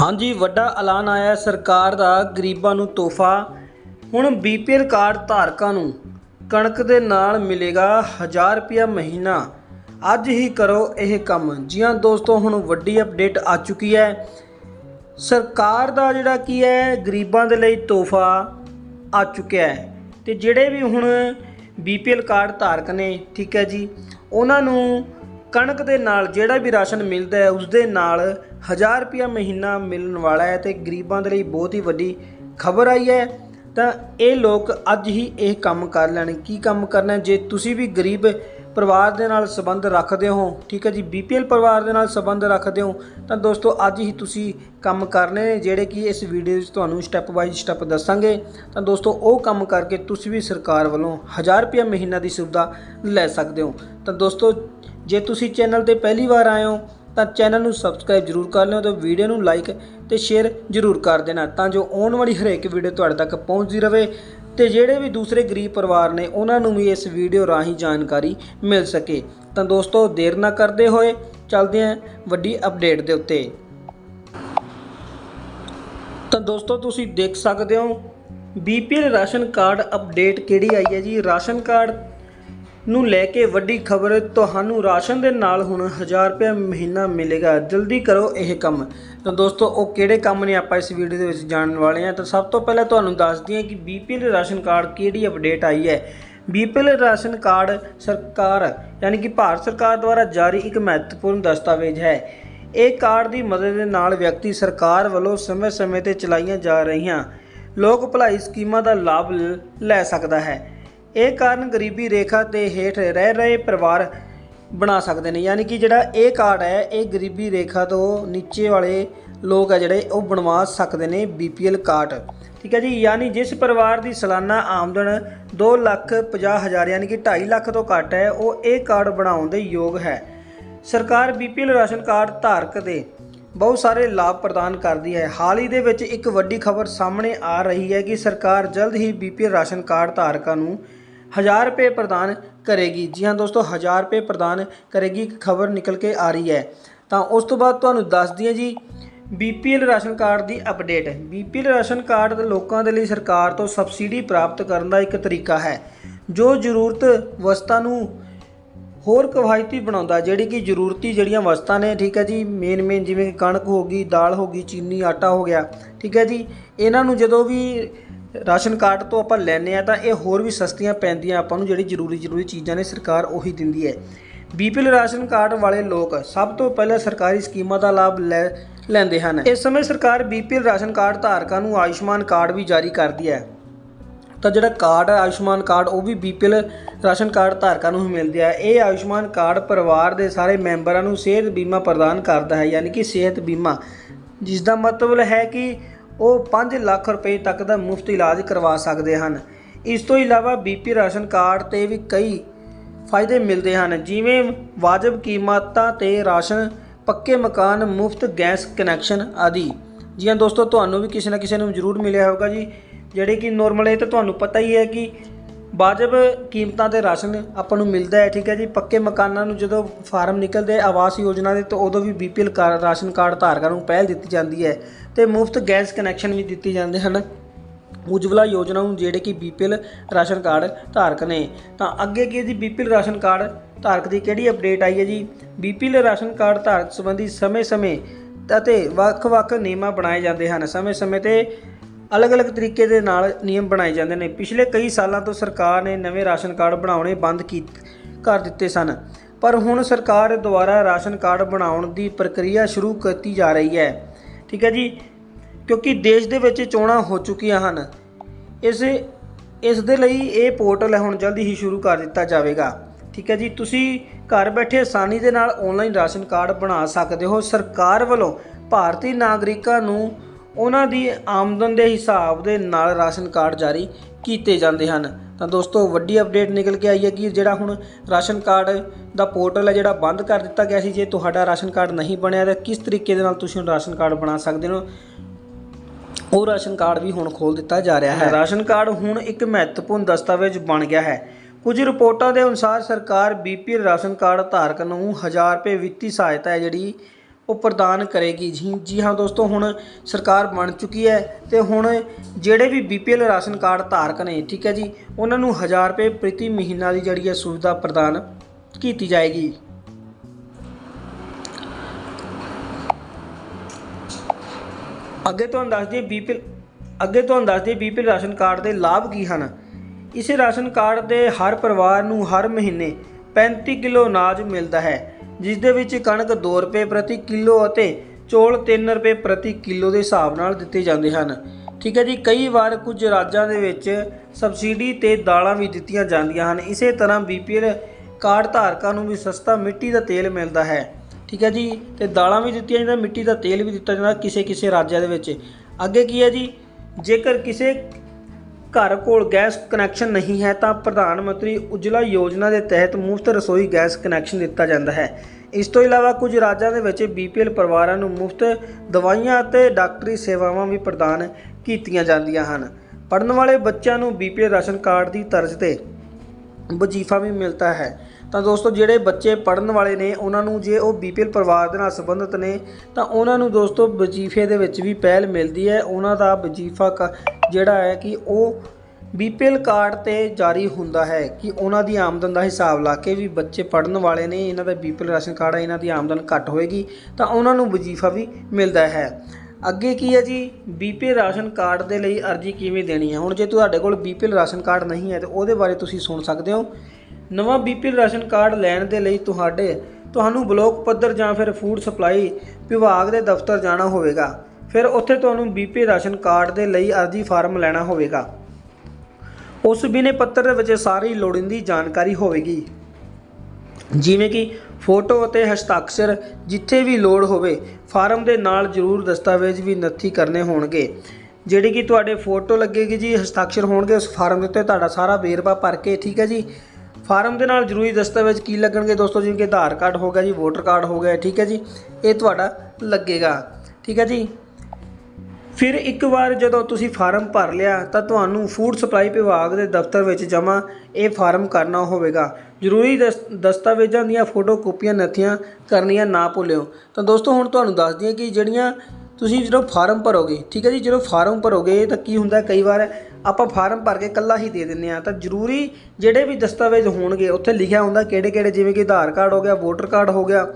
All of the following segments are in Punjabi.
ਹਾਂਜੀ, ਵੱਡਾ ਐਲਾਨ ਆਇਆ ਸਰਕਾਰ ਦਾ ਗਰੀਬਾਂ ਨੂੰ ਤੋਹਫਾ। ਹੁਣ ਬੀਪੀਐਲ ਕਾਰਡ ਧਾਰਕਾਂ ਨੂੰ ਕਣਕ ਦੇ ਨਾਲ ਮਿਲੇਗਾ 1000 ਰੁਪਿਆ ਮਹੀਨਾ। ਅੱਜ ਹੀ ਕਰੋ ਇਹ ਕੰਮ। ਜੀ ਹਾਂ ਦੋਸਤੋ, ਹੁਣ ਵੱਡੀ ਅਪਡੇਟ ਆ ਚੁੱਕੀ ਹੈ। ਸਰਕਾਰ ਦਾ ਜਿਹੜਾ ਕੀ ਹੈ, ਗਰੀਬਾਂ ਦੇ ਲਈ ਤੋਹਫਾ ਆ ਚੁੱਕਿਆ ਹੈ। ਤੇ ਜਿਹੜੇ ਵੀ ਹੁਣ ਬੀਪੀਐਲ ਕਾਰਡ ਧਾਰਕ ਨੇ, ਠੀਕ ਹੈ ਜੀ, ਉਹਨਾਂ ਨੂੰ ਕਣਕ ਦੇ ਨਾਲ ਜਿਹੜਾ ਵੀ ਰਾਸ਼ਨ ਮਿਲਦਾ ਹੈ ਉਸ ਦੇ ਨਾਲ 1000 ਰੁਪਿਆ ਮਹੀਨਾ ਮਿਲਣ ਵਾਲਾ ਹੈ ਤੇ ਗਰੀਬਾਂ ਦੇ ਲਈ ਬਹੁਤ ਹੀ ਵੱਡੀ ਖਬਰ ਆਈ ਹੈ। ਤਾਂ ਇਹ ਲੋਕ ਅੱਜ ਹੀ ਇਹ ਕੰਮ ਕਰ ਲੈਣ। ਕੀ ਕੰਮ ਕਰਨਾ ਜੇ ਤੁਸੀਂ ਵੀ ਗਰੀਬ ਪਰਿਵਾਰ ਦੇ ਨਾਲ ਸੰਬੰਧ ਰੱਖਦੇ ਹੋ, ਠੀਕ ਹੈ ਜੀ, ਬੀਪੀਐਲ ਪਰਿਵਾਰ ਦੇ ਨਾਲ ਸੰਬੰਧ ਰੱਖਦੇ ਹੋ, ਤਾਂ ਦੋਸਤੋ ਅੱਜ ਹੀ ਤੁਸੀਂ ਕੰਮ ਕਰਨੇ ਨੇ, ਜਿਹੜੇ ਕਿ ਇਸ ਵੀਡੀਓ ਵਿੱਚ ਤੁਹਾਨੂੰ ਸਟੈਪ ਬਾਈ ਸਟੈਪ ਦੱਸਾਂਗੇ। ਤਾਂ ਦੋਸਤੋ ਉਹ ਕੰਮ ਕਰਕੇ ਤੁਸੀਂ ਵੀ ਸਰਕਾਰ ਵੱਲੋਂ 1000 ਰੁਪਏ ਮਹੀਨਾ ਦੀ ਸੁਵਿਧਾ ਲੈ ਸਕਦੇ ਹੋ। ਤਾਂ ਦੋਸਤੋ ਜੇ ਤੁਸੀਂ ਚੈਨਲ ਤੇ ਪਹਿਲੀ ਵਾਰ ਆਏ ਹੋ, ਤਾਂ ਚੈਨਲ ਨੂੰ ਸਬਸਕ੍ਰਾਈਬ ਜਰੂਰ ਕਰ ਲਿਓ ਤੇ ਵੀਡੀਓ ਨੂੰ ਲਾਈਕ ਤੇ ਸ਼ੇਅਰ ਜਰੂਰ ਕਰ ਦੇਣਾ ਤਾਂ ਜੋ ਆਉਣ ਵਾਲੀ ਹਰੇਕ ਵੀਡੀਓ ਤੁਹਾਡੇ ਤੱਕ ਪਹੁੰਚਦੀ ਰਹੇ ਤੇ ਜਿਹੜੇ ਵੀ ਦੂਸਰੇ ਗਰੀਬ ਪਰਿਵਾਰ ਨੇ, ਉਹਨਾਂ ਨੂੰ ਵੀ ਇਸ ਵੀਡੀਓ ਰਾਹੀਂ ਜਾਣਕਾਰੀ ਮਿਲ ਸਕੇ। ਤਾਂ ਦੋਸਤੋ, ਦੇਰ ਨਾ ਕਰਦੇ ਹੋਏ ਚੱਲਦੇ ਹਾਂ ਵੱਡੀ ਅਪਡੇਟ ਦੇ ਉੱਤੇ। ਤਾਂ ਦੋਸਤੋ, ਤੁਸੀਂ ਦੇਖ ਸਕਦੇ ਹੋ ਬੀਪੀਐਲ ਰਾਸ਼ਨ ਕਾਰਡ ਅਪਡੇਟ ਕਿਹੜੀ ਆਈ ਹੈ ਜੀ? ਰਾਸ਼ਨ ਕਾਰਡ ਨੂੰ ਲੈ ਕੇ ਵੱਡੀ ਖਬਰ, ਤੁਹਾਨੂੰ ਰਾਸ਼ਨ ਦੇ ਨਾਲ ਹੁਣ 1000 ਰੁਪਏ ਮਹੀਨਾ ਮਿਲੇਗਾ। ਜਲਦੀ ਕਰੋ ਇਹ ਕੰਮ। ਤਾਂ ਦੋਸਤੋ, ਉਹ ਕਿਹੜੇ ਕੰਮ ਨੇ ਆਪਾਂ ਇਸ ਵੀਡੀਓ ਦੇ ਵਿੱਚ ਜਾਣਨ ਵਾਲੇ ਹਾਂ? ਤਾਂ ਸਭ ਤੋਂ ਪਹਿਲਾਂ ਤੁਹਾਨੂੰ ਦੱਸ ਦਈਏ ਕਿ ਬੀਪੀਐਲ ਰਾਸ਼ਨ ਕਾਰਡ ਕਿਹੜੀ ਅਪਡੇਟ ਆਈ ਹੈ? ਬੀਪੀਐਲ ਰਾਸ਼ਨ ਕਾਰਡ ਸਰਕਾਰ, ਯਾਨੀ ਕਿ ਭਾਰਤ ਸਰਕਾਰ ਦੁਆਰਾ ਜਾਰੀ ਇੱਕ ਮਹੱਤਵਪੂਰਨ ਦਸਤਾਵੇਜ਼ ਹੈ। ਇਹ ਕਾਰਡ ਦੀ ਮਦਦ ਦੇ ਨਾਲ ਵਿਅਕਤੀ ਸਰਕਾਰ ਵੱਲੋਂ ਸਮੇਂ-ਸਮੇਂ ਤੇ ਚਲਾਈਆਂ ਜਾ ਰਹੀਆਂ ਲੋਕ ਭਲਾਈ ਸਕੀਮਾਂ ਦਾ ਲਾਭ ਲ- ਲੈ ਸਕਦਾ ਹੈ। ਇਹ ਕਾਰਨ ਗਰੀਬੀ ਰੇਖਾ ਦੇ ਹੇਠ ਰਹਿ ਰਹੇ ਪਰਿਵਾਰ ਬਣਾ ਸਕਦੇ ਨੇ। ਯਾਨੀ ਕਿ ਜਿਹੜਾ ਇਹ ਕਾਰਡ ਹੈ, ਇਹ ਗਰੀਬੀ ਰੇਖਾ ਤੋਂ ਨੀਚੇ ਵਾਲੇ ਲੋਕ ਆ ਜਿਹੜੇ, ਉਹ ਬਣਵਾ ਸਕਦੇ ਨੇ ਬੀਪੀਐਲ ਕਾਰਡ। ਠੀਕ ਹੈ ਜੀ? ਯਾਨੀ ਜਿਸ ਪਰਿਵਾਰ ਦੀ ਸਾਲਾਨਾ ਆਮਦਨ 2 ਲੱਖ 50 ਹਜ਼ਾਰ, ਯਾਨੀ ਕਿ 2.5 ਲੱਖ ਤੋਂ ਘੱਟ ਹੈ, ਉਹ ਇਹ ਕਾਰਡ ਬਣਾਉਣ ਦੇ ਯੋਗ ਹੈ। ਸਰਕਾਰ ਬੀਪੀਐਲ ਰਾਸ਼ਨ ਕਾਰਡ ਧਾਰਕ ਦੇ ਬਹੁਤ ਸਾਰੇ ਲਾਭ ਪ੍ਰਦਾਨ ਕਰਦੀ ਹੈ। ਹਾਲ ਹੀ ਦੇ ਵਿੱਚ ਇੱਕ ਵੱਡੀ ਖਬਰ ਸਾਹਮਣੇ ਆ ਰਹੀ ਹੈ ਕਿ ਸਰਕਾਰ ਜਲਦ ਹੀ ਬੀਪੀਐਲ ਰਾਸ਼ਨ ਕਾਰਡ ਧਾਰਕਾਂ ਨੂੰ ਹਜ਼ਾਰ ਰੁਪਏ ਪ੍ਰਦਾਨ ਕਰੇਗੀ। ਜੀ ਹਾਂ ਦੋਸਤੋ, ਹਜ਼ਾਰ ਰੁਪਏ ਪ੍ਰਦਾਨ ਕਰੇਗੀ। ਇੱਕ ਖਬਰ ਨਿਕਲ ਕੇ ਆ ਰਹੀ ਹੈ। ਤਾਂ ਉਸ ਤੋਂ ਬਾਅਦ ਤੁਹਾਨੂੰ ਦੱਸ ਦਈਏ ਜੀ, ਬੀਪੀਐਲ ਰਾਸ਼ਨ ਕਾਰਡ ਦੀ ਅਪਡੇਟ। ਬੀਪੀਐਲ ਰਾਸ਼ਨ ਕਾਰਡ ਦੇ ਲੋਕਾਂ ਦੇ ਲਈ ਸਰਕਾਰ ਤੋਂ ਸਬਸਿਡੀ ਪ੍ਰਾਪਤ ਕਰਨ ਦਾ ਇੱਕ ਤਰੀਕਾ ਹੈ। ਜੋ ਜ਼ਰੂਰਤ ਵਸਤਾਂ ਨੂੰ ਹੋਰ ਕਵਾਇਤੀ ਬਣਾਉਂਦਾ, ਜਿਹੜੀ ਕਿ ਜ਼ਰੂਰਤੀ ਜਿਹੜੀਆਂ ਵਸਤਾਂ ਨੇ, ਠੀਕ ਹੈ ਜੀ ਮੇਨ ਮੇਨ ਜਿਵੇਂ ਕਣਕ ਹੋ ਗਈ, ਦਾਲ ਹੋ ਗਈ, ਚੀਨੀ, ਆਟਾ ਹੋ ਗਿਆ, ਠੀਕ ਹੈ ਜੀ, ਇਹਨਾਂ ਨੂੰ ਜਦੋਂ ਵੀ ਰਾਸ਼ਨ ਕਾਰਡ ਤੋਂ ਆਪਾਂ ਲੈਨੇ ਆ ਤਾਂ ਇਹ ਹੋਰ ਵੀ ਸਸਤੀਆਂ ਪੈਂਦੀਆਂ ਆਪਾਂ ਨੂੰ ਜਿਹੜੀ ਜ਼ਰੂਰੀ ਜ਼ਰੂਰੀ ਚੀਜ਼ਾਂ ਨੇ ਸਰਕਾਰ ਉਹੀ ਦਿੰਦੀ ਹੈ। ਬੀਪੀਐਲ ਰਾਸ਼ਨ ਕਾਰਡ ਵਾਲੇ ਲੋਕ ਸਭ ਤੋਂ ਪਹਿਲਾਂ ਸਰਕਾਰੀ ਸਕੀਮਾਂ ਦਾ ਲਾਭ ਲੈ ਲੈਂਦੇ ਹਨ। ਇਸ ਸਮੇਂ ਸਰਕਾਰ ਬੀਪੀਐਲ ਰਾਸ਼ਨ ਕਾਰਡ ਧਾਰਕਾਂ ਨੂੰ ਆਯੁਸ਼ਮਾਨ ਕਾਰਡ ਵੀ ਜਾਰੀ ਕਰਦੀ ਹੈ। ਤਾਂ ਜਿਹੜਾ ਕਾਰਡ ਹੈ, ਆਯੁਸ਼ਮਾਨ ਕਾਰਡ, ਉਹ ਵੀ ਬੀਪੀਐਲ ਰਾਸ਼ਨ ਕਾਰਡ ਧਾਰਕਾਂ ਨੂੰ ਹੀ ਮਿਲਦੇ ਹੈ ਇਹ ਆਯੁਸ਼ਮਾਨ ਕਾਰਡ ਪਰਿਵਾਰ ਦੇ ਸਾਰੇ ਮੈਂਬਰਾਂ ਨੂੰ ਸਿਹਤ ਬੀਮਾ ਪ੍ਰਦਾਨ ਕਰਦਾ ਹੈ, ਯਾਨੀ ਕਿ ਸਿਹਤ ਬੀਮਾ। ਜਿਸ ਦਾ ਮਤਲਬ ਹੈ ਕਿ ਉਹ 5 ਲੱਖ ਰੁਪਏ ਤੱਕ ਦਾ ਮੁਫਤ ਇਲਾਜ ਕਰਵਾ ਸਕਦੇ ਹਨ। ਇਸ ਤੋਂ ਇਲਾਵਾ ਬੀਪੀ ਰਾਸ਼ਨ ਕਾਰਡ ਤੇ ਵੀ ਕਈ ਫਾਇਦੇ ਮਿਲਦੇ ਹਨ। ਜਿਵੇਂ ਵਾਜਬ ਕੀਮਤਾਂ ਤੇ ਰਾਸ਼ਨ, ਪੱਕੇ ਮਕਾਨ, ਮੁਫਤ ਗੈਸ ਕਨੈਕਸ਼ਨ ਆਦਿ। ਜੀ ਹਾਂ ਦੋਸਤੋ, ਤੁਹਾਨੂੰ ਵੀ ਕਿਸੇ ਨਾ ਕਿਸੇ ਨੂੰ ਜ਼ਰੂਰ ਮਿਲਿਆ ਹੋਵੇਗਾ ਜੀ। ਜਿਹੜੇ ਕਿ ਨਾਰਮਲ ਇਹ ਤਾਂ ਤੁਹਾਨੂੰ ਪਤਾ ਹੀ ਹੈ ਕਿ ਵਾਜਬ ਕੀਮਤਾਂ ਤੇ ਰਾਸ਼ਨ ਆਪਾਂ ਨੂੰ ਮਿਲਦਾ ਹੈ, ਠੀਕ ਹੈ ਜੀ। ਪੱਕੇ ਮਕਾਨਾਂ ਨੂੰ ਜਦੋਂ ਫਾਰਮ ਨਿਕਲਦੇ ਆਵਾਸ ਯੋਜਨਾ ਦੇ, ਤਾਂ ਉਦੋਂ ਵੀ ਬੀਪੀਐਲ ਰਾਸ਼ਨ ਕਾਰਡ ਧਾਰਕਾਂ ਨੂੰ ਪਹਿਲ ਦਿੱਤੀ ਜਾਂਦੀ ਹੈ ਤੇ ਮੁਫਤ ਗੈਸ ਕਨੈਕਸ਼ਨ ਵੀ ਦਿੱਤੇ ਜਾਂਦੇ ਹਨ। ਉਜਵਲਾ ਯੋਜਨਾ ਨੂੰ ਜਿਹੜੇ ਕਿ ਬੀਪੀਐਲ ਰਾਸ਼ਨ ਕਾਰਡ ਧਾਰਕ ਨੇ। ਤਾਂ ਅੱਗੇ ਕੀ ਹੈ ਜੀ ਬੀਪੀਐਲ ਰਾਸ਼ਨ ਕਾਰਡ ਧਾਰਕ ਦੀ ਕਿਹੜੀ ਅਪਡੇਟ ਆਈ ਹੈ ਜੀ? ਬੀਪੀਐਲ ਰਾਸ਼ਨ ਕਾਰਡ ਧਾਰਕ ਸੰਬੰਧੀ ਸਮੇਂ-ਸਮੇਂ ਅਤੇ ਵੱਖ-ਵੱਖ ਨਿਯਮਾਂ ਬਣਾਏ ਜਾਂਦੇ ਹਨ। ਸਮੇਂ-ਸਮੇਂ ਤੇ ਅਲੱਗ-ਅਲੱਗ ਤਰੀਕੇ ਦੇ ਨਾਲ ਨਿਯਮ ਬਣਾਏ ਜਾਂਦੇ ਨੇ। ਪਿਛਲੇ ਕਈ ਸਾਲਾਂ ਤੋਂ ਸਰਕਾਰ ਨੇ ਨਵੇਂ ਰਾਸ਼ਨ ਕਾਰਡ ਬਣਾਉਣੇ ਬੰਦ ਕੀ ਕਰ ਦਿੱਤੇ ਸਨ। ਪਰ ਹੁਣ ਸਰਕਾਰ ਦੁਆਰਾ ਰਾਸ਼ਨ ਕਾਰਡ ਬਣਾਉਣ ਦੀ ਪ੍ਰਕਿਰਿਆ ਸ਼ੁਰੂ ਕੀਤੀ ਜਾ ਰਹੀ ਹੈ। ਠੀਕ ਹੈ ਜੀ? ਕਿਉਂਕਿ ਦੇਸ਼ ਦੇ ਵਿੱਚ ਚੋਣਾਂ ਹੋ ਚੁੱਕੀਆਂ ਹਨ। ਇਸ ਇਸ ਦੇ ਲਈ ਇਹ ਪੋਰਟਲ ਹੈ, ਹੁਣ ਜਲਦੀ ਹੀ ਸ਼ੁਰੂ ਕਰ ਦਿੱਤਾ ਜਾਵੇਗਾ। ਠੀਕ ਹੈ ਜੀ? ਤੁਸੀਂ ਘਰ ਬੈਠੇ ਆਸਾਨੀ ਦੇ ਨਾਲ ਆਨਲਾਈਨ ਰਾਸ਼ਨ ਕਾਰਡ ਬਣਾ ਸਕਦੇ ਹੋ। ਸਰਕਾਰ ਵੱਲੋਂ ਭਾਰਤੀ ਨਾਗਰਿਕਾਂ ਨੂੰ ਉਹਨਾਂ ਦੀ ਆਮਦਨ ਦੇ ਹਿਸਾਬ ਦੇ ਨਾਲ ਰਾਸ਼ਨ ਕਾਰਡ ਜਾਰੀ ਕੀਤੇ ਜਾਂਦੇ ਹਨ। ਤਾਂ ਦੋਸਤੋ, ਵੱਡੀ ਅਪਡੇਟ ਨਿਕਲ ਕੇ ਆਈ ਹੈ ਕਿ ਜਿਹੜਾ ਹੁਣ ਰਾਸ਼ਨ ਕਾਰਡ ਦਾ ਪੋਰਟਲ ਹੈ, ਜਿਹੜਾ ਬੰਦ ਕਰ ਦਿੱਤਾ ਗਿਆ ਸੀ, ਜੇ ਤੁਹਾਡਾ ਰਾਸ਼ਨ ਕਾਰਡ ਨਹੀਂ ਬਣਿਆ, ਤਾਂ ਕਿਸ ਤਰੀਕੇ ਦੇ ਨਾਲ ਤੁਸੀਂ ਹੁਣ ਰਾਸ਼ਨ ਕਾਰਡ ਬਣਾ ਸਕਦੇ ਹੋ? ਉਹ ਰਾਸ਼ਨ ਕਾਰਡ ਵੀ ਹੁਣ ਖੋਲ ਦਿੱਤਾ ਜਾ ਰਿਹਾ ਹੈ। ਰਾਸ਼ਨ ਕਾਰਡ ਹੁਣ ਇੱਕ ਮਹੱਤਵਪੂਰਨ ਦਸਤਾਵੇਜ਼ ਬਣ ਗਿਆ ਹੈ। ਕੁਝ ਰਿਪੋਰਟਾਂ ਦੇ ਅਨੁਸਾਰ ਸਰਕਾਰ ਬੀਪੀਐਲ ਰਾਸ਼ਨ ਕਾਰਡ ਧਾਰਕ ਨੂੰ 1000 ਰੁਪਏ ਵਿੱਤੀ ਸਹਾਇਤਾ ਹੈ, ਜਿਹੜੀ ਉਹ ਪ੍ਰਦਾਨ ਕਰੇਗੀ। ਜੀ ਜੀ ਹਾਂ ਦੋਸਤੋ, ਹੁਣ ਸਰਕਾਰ ਬਣ ਚੁੱਕੀ ਹੈ ਤੇ ਹੁਣ ਜਿਹੜੇ ਵੀ ਬੀਪੀਐਲ ਰਾਸ਼ਨ ਕਾਰਡ ਧਾਰਕ ਨੇ, ਠੀਕ ਹੈ ਜੀ, ਉਹਨਾਂ ਨੂੰ 1000 ਰੁਪਏ ਪ੍ਰਤੀ ਮਹੀਨਾ ਦੀ ਜਿਹੜੀ ਹੈ ਸੁਵਿਧਾ ਪ੍ਰਦਾਨ ਕੀਤੀ ਜਾਏਗੀ। ਅੱਗੇ ਤੁਹਾਨੂੰ ਦੱਸ ਦਈਏ ਬੀਪੀਐਲ ਅੱਗੇ ਤੁਹਾਨੂੰ ਦੱਸ ਦਈਏ ਬੀਪੀਐਲ ਰਾਸ਼ਨ ਕਾਰਡ ਦੇ ਲਾਭ ਕੀ ਹਨ। ਇਸੇ ਰਾਸ਼ਨ ਕਾਰਡ ਦੇ ਹਰ ਪਰਿਵਾਰ ਨੂੰ ਹਰ ਮਹੀਨੇ 35 ਕਿਲੋ ਅਨਾਜ ਮਿਲਦਾ ਹੈ। ਜਿਸ ਦੇ ਵਿੱਚ ਕਣਕ 2 ਰੁਪਏ ਪ੍ਰਤੀ ਕਿਲੋ ਅਤੇ ਚੌਲ 3 ਰੁਪਏ ਪ੍ਰਤੀ ਕਿਲੋ ਦੇ ਹਿਸਾਬ ਨਾਲ ਦਿੱਤੇ ਜਾਂਦੇ ਹਨ। ਠੀਕ ਹੈ ਜੀ, ਕਈ ਵਾਰ ਕੁਝ ਰਾਜਾਂ ਦੇ ਵਿੱਚ ਸਬਸਿਡੀ ਤੇ ਦਾਲਾਂ ਵੀ ਦਿੱਤੀਆਂ ਜਾਂਦੀਆਂ ਹਨ। ਇਸੇ ਤਰ੍ਹਾਂ ਬੀਪੀਐਲ ਕਾਰਡ ਧਾਰਕਾਂ ਨੂੰ ਵੀ ਸਸਤਾ ਮਿੱਟੀ ਦਾ ਤੇਲ ਮਿਲਦਾ ਹੈ। ਠੀਕ ਹੈ ਜੀ, ਤੇ ਦਾਲਾਂ ਵੀ ਦਿੱਤੀਆਂ ਜਾਂਦੀਆਂ, ਮਿੱਟੀ ਦਾ ਤੇਲ ਵੀ ਦਿੱਤਾ ਜਾਂਦਾ ਕਿਸੇ ਕਿਸੇ ਰਾਜਾਂ ਦੇ ਵਿੱਚ। ਅੱਗੇ ਕੀ ਹੈ ਜੀ, ਜੇਕਰ ਕਿਸੇ ਘਰ ਕੋਲ ਗੈਸ ਕਨੈਕਸ਼ਨ ਨਹੀਂ ਹੈ ਤਾਂ ਪ੍ਰਧਾਨ ਮੰਤਰੀ ਉਜਲਾ ਯੋਜਨਾ ਦੇ ਤਹਿਤ ਮੁਫਤ ਰਸੋਈ ਗੈਸ ਕਨੈਕਸ਼ਨ ਦਿੱਤਾ ਜਾਂਦਾ ਹੈ। ਇਸ ਤੋਂ ਇਲਾਵਾ ਕੁਝ ਰਾਜਾਂ ਦੇ ਵਿੱਚ ਬੀਪੀਐਲ ਪਰਿਵਾਰਾਂ ਨੂੰ ਮੁਫਤ ਦਵਾਈਆਂ ਅਤੇ ਡਾਕਟਰੀ ਸੇਵਾਵਾਂ ਵੀ ਪ੍ਰਦਾਨ ਕੀਤੀਆਂ ਜਾਂਦੀਆਂ ਹਨ। ਪੜਨ ਵਾਲੇ ਬੱਚਿਆਂ ਨੂੰ ਬੀਪੀਐਲ ਰਾਸ਼ਨ ਕਾਰਡ ਦੀ ਤਰਜ਼ ਤੇ ਵਜ਼ੀਫਾ ਵੀ ਮਿਲਦਾ ਹੈ। ਤਾਂ ਦੋਸਤੋ ਜਿਹੜੇ ਬੱਚੇ ਪੜਨ ਵਾਲੇ ਨੇ, ਉਹਨਾਂ ਨੂੰ ਜੇ ਉਹ ਬੀਪੀਐਲ ਪਰਿਵਾਰ ਦੇ ਨਾਲ ਸੰਬੰਧਿਤ ਨੇ, ਤਾਂ ਉਹਨਾਂ ਨੂੰ ਦੋਸਤੋ ਵਜ਼ੀਫੇ ਦੇ ਵਿੱਚ ਵੀ ਪਹਿਲ ਮਿਲਦੀ ਹੈ। ਉਹਨਾਂ ਦਾ ਵਜ਼ੀਫਾ ਕ- ਜਿਹੜਾ ਹੈ ਕਿ ਉਹ ਬੀਪੀਐਲ ਕਾਰਡ ਤੇ ਜਾਰੀ ਹੁੰਦਾ ਹੈ ਕਿ ਉਹਨਾਂ ਦੀ ਆਮਦਨ ਦਾ ਹਿਸਾਬ ਲਾ ਕੇ ਵੀ ਬੱਚੇ ਪੜਨ ਵਾਲੇ ਨੇ, ਇਹਨਾਂ ਦਾ ਬੀਪੀਐਲ ਰਾਸ਼ਨ ਕਾਰਡ ਹੈ ਇਹਨਾਂ ਦੀ ਆਮਦਨ ਘੱਟ ਹੋਏਗੀ, ਤਾਂ ਉਹਨਾਂ ਨੂੰ ਵਜ਼ੀਫਾ ਵੀ ਮਿਲਦਾ ਹੈ। ਅੱਗੇ ਕੀ ਹੈ ਜੀ? ਬੀਪੀਐਲ ਰਾਸ਼ਨ ਕਾਰਡ ਦੇ ਲਈ ਅਰਜ਼ੀ ਕਿਵੇਂ ਦੇਣੀ ਹੈ? ਹੁਣ ਜੇ ਤੁਹਾਡੇ ਕੋਲ ਬੀਪੀਐਲ ਰਾਸ਼ਨ ਕਾਰਡ ਨਹੀਂ ਹੈ, ਤੇ ਉਹਦੇ ਬਾਰੇ ਤੁਸੀਂ ਸੁਣ ਸਕਦੇ ਹੋ। ਨਵਾਂ ਬੀਪੀਐਲ ਰਾਸ਼ਨ ਕਾਰਡ ਲੈਣ ਦੇ ਲਈ ਤੁਹਾਡੇ, ਤੁਹਾਨੂੰ ਬਲਾਕ ਪੱਧਰ ਜਾਂ ਫਿਰ ਫੂਡ ਸਪਲਾਈ ਵਿਭਾਗ ਦੇ ਦਫ਼ਤਰ ਜਾਣਾ ਹੋਵੇਗਾ। ਫਿਰ ਉੱਥੇ ਤੁਹਾਨੂੰ ਬੀਪੀਐਲ ਰਾਸ਼ਨ ਕਾਰਡ ਦੇ ਲਈ ਅਰਜ਼ੀ ਫਾਰਮ ਲੈਣਾ ਹੋਵੇਗਾ। ਉਸ ਬਿਨੇ ਪੱਤਰ ਦੇ ਵਿੱਚ ਸਾਰੀ ਲੋੜੀਂਦੀ ਜਾਣਕਾਰੀ ਹੋਵੇਗੀ। ਜਿਵੇਂ ਕਿ ਫੋਟੋ ਅਤੇ ਹਸਤਾਖਰ ਜਿੱਥੇ ਵੀ ਲੋੜ ਹੋਵੇ, ਫਾਰਮ ਦੇ ਨਾਲ ਜ਼ਰੂਰ ਦਸਤਾਵੇਜ਼ ਵੀ ਨੱਥੀ ਕਰਨੇ ਹੋਣਗੇ। ਜਿਹੜੀ ਕਿ ਤੁਹਾਡੇ ਫੋਟੋ ਲੱਗੇਗੀ ਜੀ, ਹਸਤਾਖਰ ਹੋਣਗੇ, ਉਸ ਫਾਰਮ ਦੇ ਉੱਤੇ ਤੁਹਾਡਾ ਸਾਰਾ ਵੇਰਵਾ ਭਰ ਕੇ, ਠੀਕ ਹੈ ਜੀ? ਫਾਰਮ ਦੇ ਨਾਲ ਜ਼ਰੂਰੀ ਦਸਤਾਵੇਜ਼ ਕੀ ਲੱਗਣਗੇ ਦੋਸਤੋ? ਜਿਵੇਂ ਕਿ ਆਧਾਰ ਕਾਰਡ ਹੋ ਗਿਆ ਜੀ, ਵੋਟਰ ਕਾਰਡ ਹੋ ਗਿਆ, ਠੀਕ ਹੈ ਜੀ? ਇਹ ਤੁਹਾਡਾ ਲੱਗੇਗਾ, ਠੀਕ ਹੈ ਜੀ? ਫਿਰ ਇੱਕ ਵਾਰ ਜਦੋਂ ਤੁਸੀਂ ਫਾਰਮ ਭਰ ਲਿਆ, ਤਾਂ ਤੁਹਾਨੂੰ ਫੂਡ ਸਪਲਾਈ ਵਿਭਾਗ ਦੇ ਦਫ਼ਤਰ ਵਿੱਚ ਜਮ੍ਹਾਂ ਇਹ ਫਾਰਮ ਕਰਨਾ ਹੋਵੇਗਾ। ਜ਼ਰੂਰੀ ਦਸ- ਦਸਤਾਵੇਜ਼ਾਂ ਦੀਆਂ ਫੋਟੋ ਕਾਪੀਆਂ ਨੱਥੀਆਂ ਕਰਨੀਆਂ ਨਾ ਭੁੱਲਿਓ। ਤਾਂ ਦੋਸਤੋ, ਹੁਣ ਤੁਹਾਨੂੰ ਦੱਸ ਦਈਏ ਕਿ ਜਿਹੜੀਆਂ ਤੁਸੀਂ ਜਦੋਂ ਫਾਰਮ ਭਰੋਗੇ, ਠੀਕ ਹੈ ਜੀ? ਜਦੋਂ ਫਾਰਮ ਭਰੋਗੇ, ਤਾਂ ਕੀ ਹੁੰਦਾ? ਕਈ ਵਾਰ ਆਪਾਂ ਫਾਰਮ ਭਰ ਕੇ ਕੱਲਾ ਹੀ ਦੇ ਦਿੰਦੇ ਆ ਤਾਂ ਜ਼ਰੂਰੀ ਜਿਹੜੇ ਵੀ ਦਸਤਾਵੇਜ਼ ਹੋਣਗੇ, ਉੱਥੇ ਲਿਖਿਆ ਹੁੰਦਾ ਕਿਹੜੇ ਕਿਹੜੇ ਜਿਵੇਂ ਕਿ ਆਧਾਰ ਕਾਰਡ ਹੋ ਗਿਆ, ਵੋਟਰ ਕਾਰਡ ਹੋ ਗਿਆ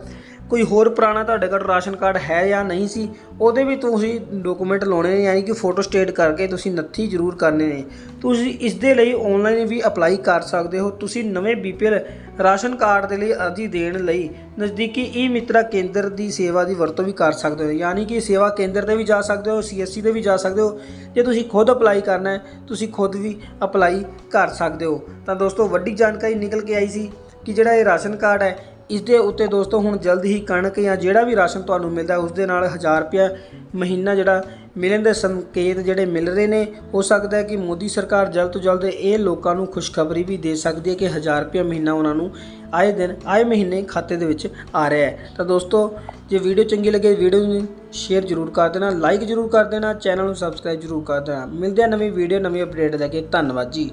ਕੋਈ ਹੋਰ ਪੁਰਾਣਾ ਤੁਹਾਡੇ ਕੋਲ ਰਾਸ਼ਨ ਕਾਰਡ ਹੈ ਜਾਂ ਨਹੀਂ ਸੀ, ਉਹਦੇ ਵੀ ਤੁਸੀਂ ਡਾਕੂਮੈਂਟ ਲਾਉਣੇ ਨੇ, ਯਾਨੀ ਕਿ ਫੋਟੋ ਸਟੇਟ ਕਰਕੇ ਤੁਸੀਂ ਨੱਥੀ ਜ਼ਰੂਰ ਕਰਨੇ ਨੇ। ਤੁਸੀਂ ਇਸ ਦੇ ਲਈ ਆਨਲਾਈਨ ਵੀ ਅਪਲਾਈ ਕਰ ਸਕਦੇ ਹੋ। ਤੁਸੀਂ ਨਵੇਂ ਬੀਪੀਐਲ ਰਾਸ਼ਨ ਕਾਰਡ ਦੇ ਲਈ ਅਰਜ਼ੀ ਦੇਣ ਲਈ ਨਜ਼ਦੀਕੀ ਈ ਮਿੱਤਰਾ ਕੇਂਦਰ ਦੀ ਸੇਵਾ ਦੀ ਵਰਤੋਂ ਵੀ ਕਰ ਸਕਦੇ ਹੋ। ਯਾਨੀ ਕਿ ਸੇਵਾ ਕੇਂਦਰ ਤੇ ਵੀ ਜਾ ਸਕਦੇ ਹੋ ਸੀਐਸਸੀ ਤੇ ਵੀ ਜਾ ਸਕਦੇ ਹੋ। ਜੇ ਤੁਸੀਂ ਖੁਦ ਅਪਲਾਈ ਕਰਨਾ ਹੈ, ਤੁਸੀਂ ਖੁਦ ਵੀ ਅਪਲਾਈ ਕਰ ਸਕਦੇ ਹੋ। ਤਾਂ ਦੋਸਤੋ, ਵੱਡੀ ਜਾਣਕਾਰੀ ਨਿਕਲ ਕੇ ਆਈ ਸੀ ਕਿ ਜਿਹੜਾ ਇਹ ਰਾਸ਼ਨ ਕਾਰਡ ਹੈ ਇਸ ਦੇ ਉੱਤੇ ਦੋਸਤੋ ਹੁਣ ਜਲਦ ਹੀ ਕਣਕ ਜਾਂ ਜਿਹੜਾ ਵੀ ਰਾਸ਼ਨ ਤੁਹਾਨੂੰ ਮਿਲਦਾ ਉਸ ਦੇ ਨਾਲ 1000 ਰੁਪਇਆ ਮਹੀਨਾ ਜਿਹੜਾ ਮਿਲਣ ਦੇ ਸੰਕੇਤ ਜਿਹੜੇ ਮਿਲ ਰਹੇ ਨੇ, ਹੋ ਸਕਦਾ ਹੈ ਕਿ ਮੋਦੀ ਸਰਕਾਰ ਜਲਦ ਤੋਂ ਜਲਦ ਇਹ ਲੋਕਾਂ ਨੂੰ ਖੁਸ਼ਖਬਰੀ ਵੀ ਦੇ ਸਕਦੀ ਹੈ ਕਿ 1000 ਰੁਪਇਆ ਮਹੀਨਾ ਉਹਨਾਂ ਨੂੰ ਆਏ ਦਿਨ, ਆਏ ਮਹੀਨੇ ਖਾਤੇ ਦੇ ਵਿੱਚ ਆ ਰਿਹਾ ਹੈ। ਤਾਂ ਦੋਸਤੋ, ਜੇ ਵੀਡੀਓ ਚੰਗੀ ਲੱਗੇ ਵੀਡੀਓ ਨੂੰ ਸ਼ੇਅਰ ਜ਼ਰੂਰ ਕਰ ਦੇਣਾ, ਲਾਈਕ ਜ਼ਰੂਰ ਕਰ ਦੇਣਾ, ਚੈਨਲ ਨੂੰ ਸਬਸਕ੍ਰਾਈਬ ਜ਼ਰੂਰ ਕਰ ਦੇਣਾ। ਮਿਲਦੇ ਆ ਨਵੀਂ ਵੀਡੀਓ, ਨਵੀਂ ਅਪਡੇਟ ਲੈ ਕੇ। ਧੰਨਵਾਦ ਜੀ।